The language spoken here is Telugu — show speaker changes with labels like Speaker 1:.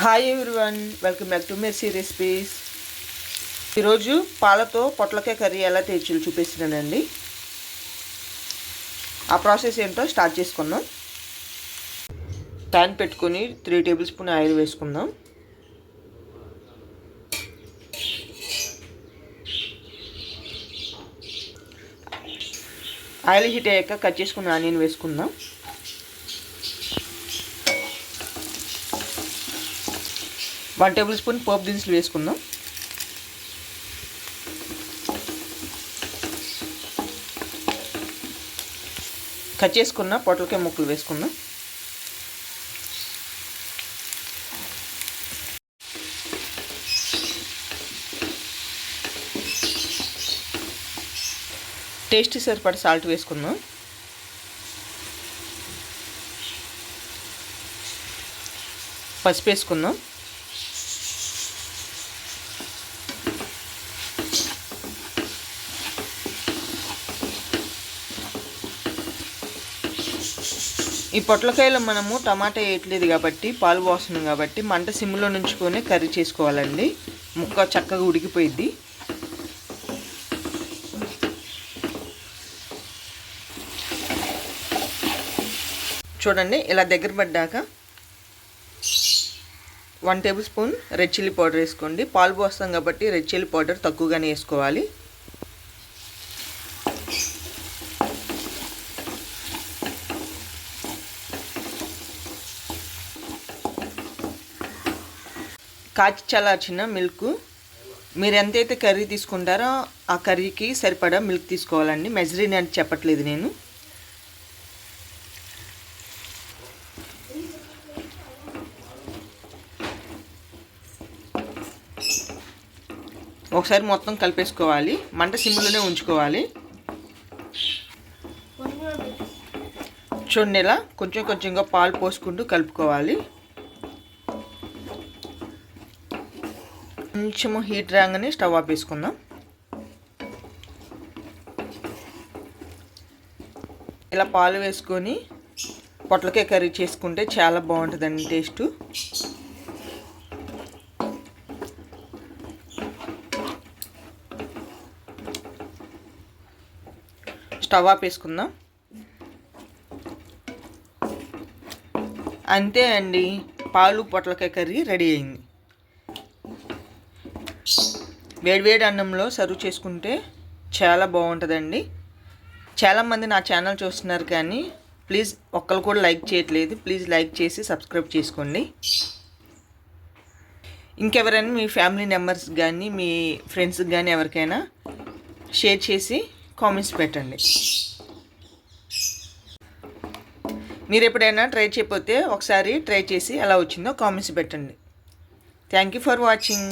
Speaker 1: Hi everyone welcome back to Mercy recipes ఈరోజు పాలతో పొట్లకాయ కర్రీ ఎలా తెచ్చి చూపిస్తున్నానండి. ఆ ప్రాసెస్ ఏంటో స్టార్ట్ చేసుకుందాం. ప్యాన్ పెట్టుకొని త్రీ టేబుల్ స్పూన్ ఆయిల్ వేసుకుందాం. ఆయిల్ హీట్ అయ్యాక కట్ చేసుకున్న ఆనియన్ వేసుకుందాం. వన్ టేబుల్ స్పూన్ పోపు దినుసులు వేసుకుందాం. కట్ చేసుకున్న పొట్లకాయ ముక్కలు వేసుకుందాం. టేస్ట్ సరిపడ సాల్ట్ వేసుకుందాం. పసుపు వేసుకుందాం. ఈ పొట్లకాయలో మనము టమాటా వేయట్లేదు కాబట్టి పాలు పోస్తున్నాం కాబట్టి మంట సిమ్లో నుంచుకొని కర్రీ చేసుకోవాలండి. ముక్క చక్కగా ఉడికిపోయిద్ది. చూడండి ఇలా దగ్గర పడ్డాక one tablespoon red chilli powder వేసుకోండి. పాలు పోస్తాం కాబట్టి రెడ్ చిల్లీ పౌడర్ తక్కువగానే వేసుకోవాలి. కాచి చల్లార్చిన మిల్క్. మీరు ఎంతైతే కర్రీ తీసుకుంటారో ఆ కర్రీకి సరిపడా మిల్క్ తీసుకోవాలండి. మెజరీని అని చెప్పట్లేదు నేను. ఒకసారి మొత్తం కలిపేసుకోవాలి. మంట సిమ్లోనే ఉంచుకోవాలి. చూడండి ఇలా కొంచెం కొంచెంగా పాలు పోసుకుంటూ కలుపుకోవాలి. కొంచెము హీట్ రాగానే స్టవ్ ఆపేసుకుందాం ఇలా పాలు వేసుకొని పొట్లకాయ కర్రీ చేసుకుంటే చాలా బాగుంటుందండి టేస్ట్. స్టవ్ ఆపేసుకుందాం అంతే అండి పాలు పొట్లకాయ కర్రీ రెడీ అయింది. వేడివేడి అన్నంలో సర్వ్ చేసుకుంటే చాలా బాగుంటుందండి. చాలామంది నా ఛానల్ చూస్తున్నారు కానీ ప్లీజ్ ఒక్కరు కూడా లైక్ చేయట్లేదు. ప్లీజ్ లైక్ చేసి సబ్స్క్రైబ్ చేసుకోండి. ఇంకెవరైనా మీ ఫ్యామిలీ మెంబర్స్ కానీ మీ ఫ్రెండ్స్కి కానీ ఎవరికైనా షేర్ చేసి కామెంట్స్ పెట్టండి. మీరు ఎప్పుడైనా ట్రై చేయకపోతే ఒకసారి ట్రై చేసి ఎలా వచ్చిందో కామెంట్స్ పెట్టండి. Thank you for watching